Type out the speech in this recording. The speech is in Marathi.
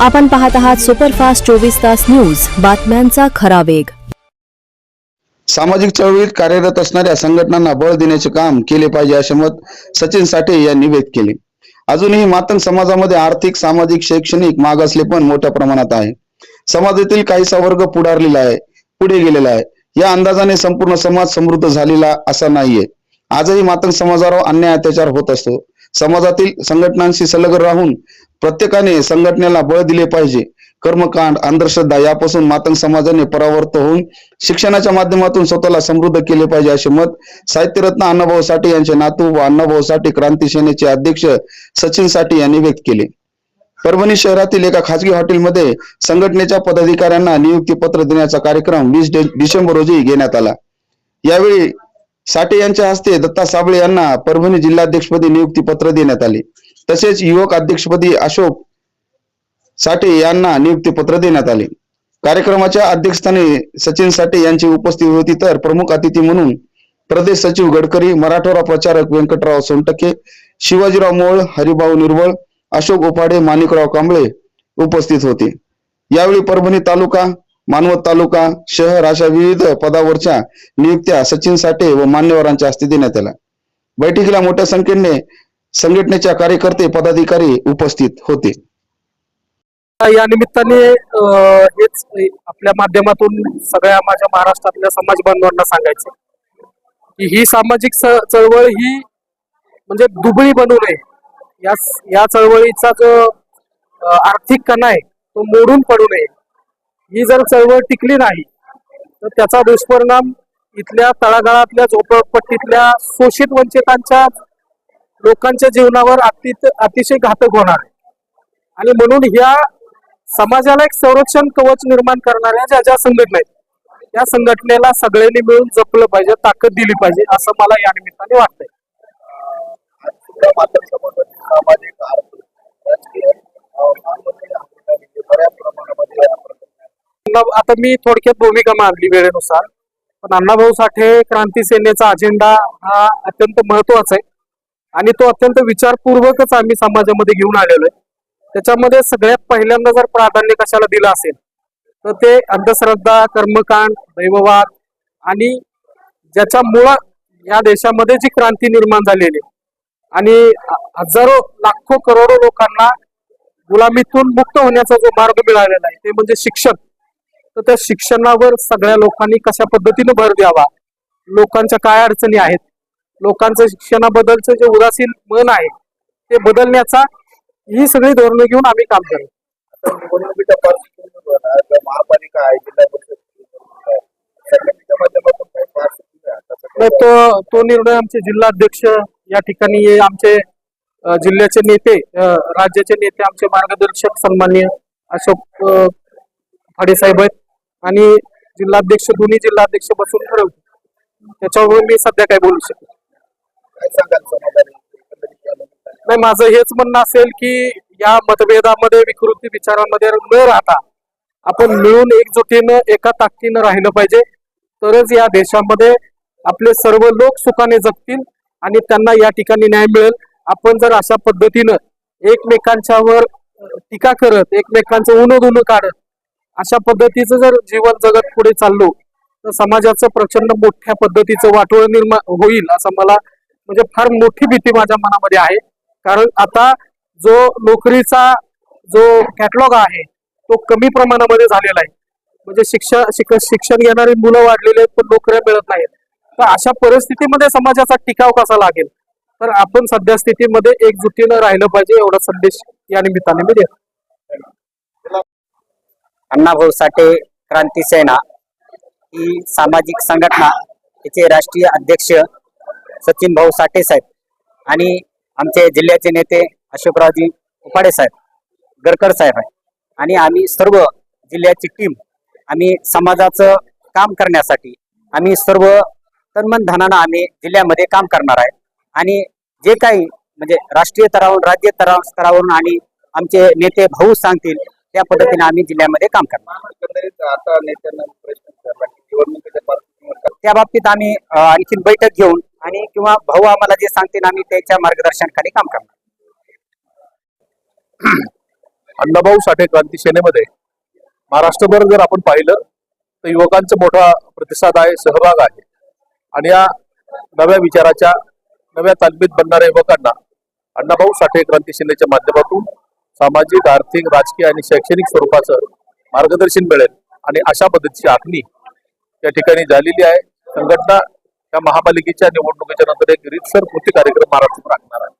आपण पाहत आहात सुपरफास्ट चोवीस तास न्यूज. बातम्यांचा खरा वेग. सामाजिक चळवळीत कार्यरत असणाऱ्या संघटनांना बळ देण्याचे काम केले पाहिजे असे मत सचिन साठे यांनी व्यक्त केले. अजूनही मातंग समाजामध्ये आर्थिक सामाजिक शैक्षणिक मागासले पण मोठ्या प्रमाणात आहे. समाजातील काहीसा वर्ग पुढारलेला आहे पुढे गेलेला आहे. या अंदाजाने संपूर्ण समाज समृद्ध झालेला असा नाहीये. आजही मातंग समाजावर अन्याय अत्याचार होत असतो. समाजातील संघटनांशी संलग्न राहून प्रत्येकाने संघटनेला बळ दिले पाहिजे. कर्मकांड अंधश्रद्धा यापासून मातंग समाजाने परावर्त होऊन शिक्षणाच्या माध्यमातून स्वतःला समृद्ध केले पाहिजे असे मत साहित्यरत्न अण्णाभाऊ साठे यांचे नातू व अण्णाभाऊ साठे क्रांती सेनेचे अध्यक्ष सचिन साठे यांनी व्यक्त केले. परभणी शहरातील एका खासगी हॉटेलमध्ये संघटनेच्या पदाधिकाऱ्यांना नियुक्ती पत्र देण्याचा कार्यक्रम वीस डिसेंबर रोजी घेण्यात आला. यावेळी साठे यांच्या हस्ते दत्ता साबळे यांना परभणी जिल्हाध्यक्षपदी नियुक्ती पत्र देण्यात आले. तसेच युवक अध्यक्षपदी अशोक साठे यांना नियुक्ती पत्र देण्यात आले. कार्यक्रमाच्या अध्यक्षस्थानी सचिन साठे यांची उपस्थिती होती तर प्रमुख अतिथी म्हणून प्रदेश सचिव गडकरी मराठवाडा प्रचारक व्यंकटराव सोनटके शिवाजीराव मोळ हरिभाऊ निर्वळ अशोक उपाडे माणिकराव कांबळे उपस्थित होते. यावेळी परभणी तालुका मानवत तालुका शहर अशा विविध पदावरच्या नियुक्त्या सचिन साठे व मान्यवरांच्या हस्ते देण्यात आल्या. बैठकीला मोठ्या संख्येने संघटनेच्या कार्यकर्ते पदाधिकारी उपस्थित होते. या निमित्ताने अं, हेच आपल्या माध्यमातून सगळ्या माझ्या महाराष्ट्रातल्या समाज बांधवांना सांगायचं की ही सामाजिक चळवळ ही म्हणजे दुबळी बनू नये. या या चळवळीचा जो आर्थिक कणा आहे तो मोडून पडू नये. ही जर चळवळ टिकली नाही तर त्याचा दुष्परिणाम इथल्या तळागाळातल्या झोपडपट्टीतल्या शोषित वंचितांच्या लोकांच्या जीवनावर अति अतिशय घातक होणार आहे. आणि म्हणून ह्या समाजाला एक संरक्षण कवच निर्माण करणाऱ्या ज्या ज्या संघटना आहेत त्या संघटनेला सगळ्यांनी मिळून जपलं पाहिजे ताकद दिली पाहिजे असं मला या निमित्ताने वाटतंय. सामाजिक आर्थिक राजकीय अं, मालमत्तेच्या हक्काने बऱ्याच प्रमाणामध्ये या प्रकरणात अण्णा- आता मी थोडक्यात भूमिका मारली वेळेनुसार. पण अण्णाभाऊ साठे क्रांती सेनेचा अजेंडा हा अत्यंत महत्त्वाचा आहे. आणि तो अत्यंत विचारपूर्वकच आम्ही समाजामध्ये घेऊन आलेलो आहे. त्याच्यामध्ये सगळ्यात पहिल्यांदा जर प्राधान्य कशाला दिलं असेल तर ते अंधश्रद्धा कर्मकांड दैववाद आणि ज्याच्यामुळं या देशामध्ये जी क्रांती निर्माण झालेली आहे. आणि हजारो लाखो करोडो लोकांना गुलामीतून मुक्त होण्याचा जो मार्ग मिळालेला आहे ते म्हणजे शिक्षण. तर त्या शिक्षणावर सगळ्या लोकांनी कशा पद्धतीने भर द्यावा? लोकांच्या काय अडचणी आहेत? लोकांचं शिक्षणाबद्दलचं जे उदासीन मन आहे ते बदलण्याचा ही सगळी धोरणं घेऊन आम्ही काम करतो महापालिका आहे जिल्हा परिषद तो तो निर्णय आमचे जिल्हा अध्यक्ष या ठिकाणी आमचे जिल्ह्याचे नेते राज्याचे नेते आमचे मार्गदर्शक सन्माननीय अशोक फडे साहेब आहेत. आणि जिल्हाध्यक्ष दोन्ही जिल्हाध्यक्ष बसून ठरवतो त्याच्यावर मी सध्या काय बोलू शकतो? नाही. माझं हेच म्हणणं असेल की या मतभेदामध्ये विकृती विचारांमध्ये न राहता आपण मिळून एकजुटीनं एका ताकदीनं राहिलं पाहिजे. तरच या देशामध्ये आपले सर्व लोक सुखाने जगतील आणि त्यांना या ठिकाणी न्याय मिळेल. आपण जर अशा पद्धतीनं एकमेकांच्यावर टीका करत एकमेकांचं उन धुणं काढत अशा पद्धतीचं जर जीवन जगत पुढे चाललो तर समाजाचं प्रचंड मोठ्या पद्धतीचं वाटोळ निर्माण होईल असं मला म्हणजे फार मोठी भीती माझ्या मनामध्ये आहे. कारण आता जो नोकरीचा जो कॅटलॉग आहे तो कमी प्रमाणामध्ये झालेला आहे. म्हणजे शिक्षण शिक शिक्षण घेणारी मुलं वाढलेली आहेत पण नोकऱ्या मिळत नाहीत. तर अशा परिस्थितीमध्ये समाजाचा टिकाव कसा लागेल? तर आपण सध्या स्थितीमध्ये एकजुटीनं राहिलं पाहिजे एवढा संदेश या निमित्ताने मी देतो. अण्णाभाऊ साठे क्रांती सेना ही सामाजिक संघटना तिचे राष्ट्रीय अध्यक्ष सचिन भाऊ साठे साहेब आणि आमचे जिल्ह्याचे नेते अशोकरावजी उपाडे साहेब गरकर साहेब आहे आणि आम्ही सर्व जिल्ह्याची टीम आम्ही समाजाचं काम करण्यासाठी आम्ही सर्व तन्मन धनानं आम्ही जिल्ह्यामध्ये काम करणार आहे. आणि जे काही म्हणजे राष्ट्रीय स्तरावरून राज्य स्तरावरून आणि आमचे नेते भाऊ सांगतील त्या पद्धतीने आम्ही जिल्ह्यामध्ये काम करणार. एकंदरीत आता नेत्यांना प्रश्न विचारला की निवडणुकीच्या पार्श्वभूमीवर त्या बाबतीत आम्ही अ, आणखीन बैठक घेऊन आणि किंवा भाऊ आम्हाला जे सांगतील आम्ही त्याच्या मार्गदर्शनाखाली काम करणार. अण्णाभाऊ साठे क्रांती सेनेमध्ये महाराष्ट्रभर जर आपण पाहिलं तर युवकांचा मोठा प्रतिसाद आहे सहभाग आहे. आणि या नव्या विचाराच्या नव्या तालमीत बनणाऱ्या युवकांना अण्णाभाऊ साठे क्रांती सेनेच्या माध्यमातून सामाजिक आर्थिक राजकीय आणि शैक्षणिक स्वरूपाचं मार्गदर्शन मिळेल आणि अशा पद्धतीची आखणी त्या ठिकाणी झालेली आहे. संघटना या महापालिकेच्या निवडणुकीच्या नंतर एक रीतसर कृती कार्यक्रम महाराष्ट्रात राखणार आहे.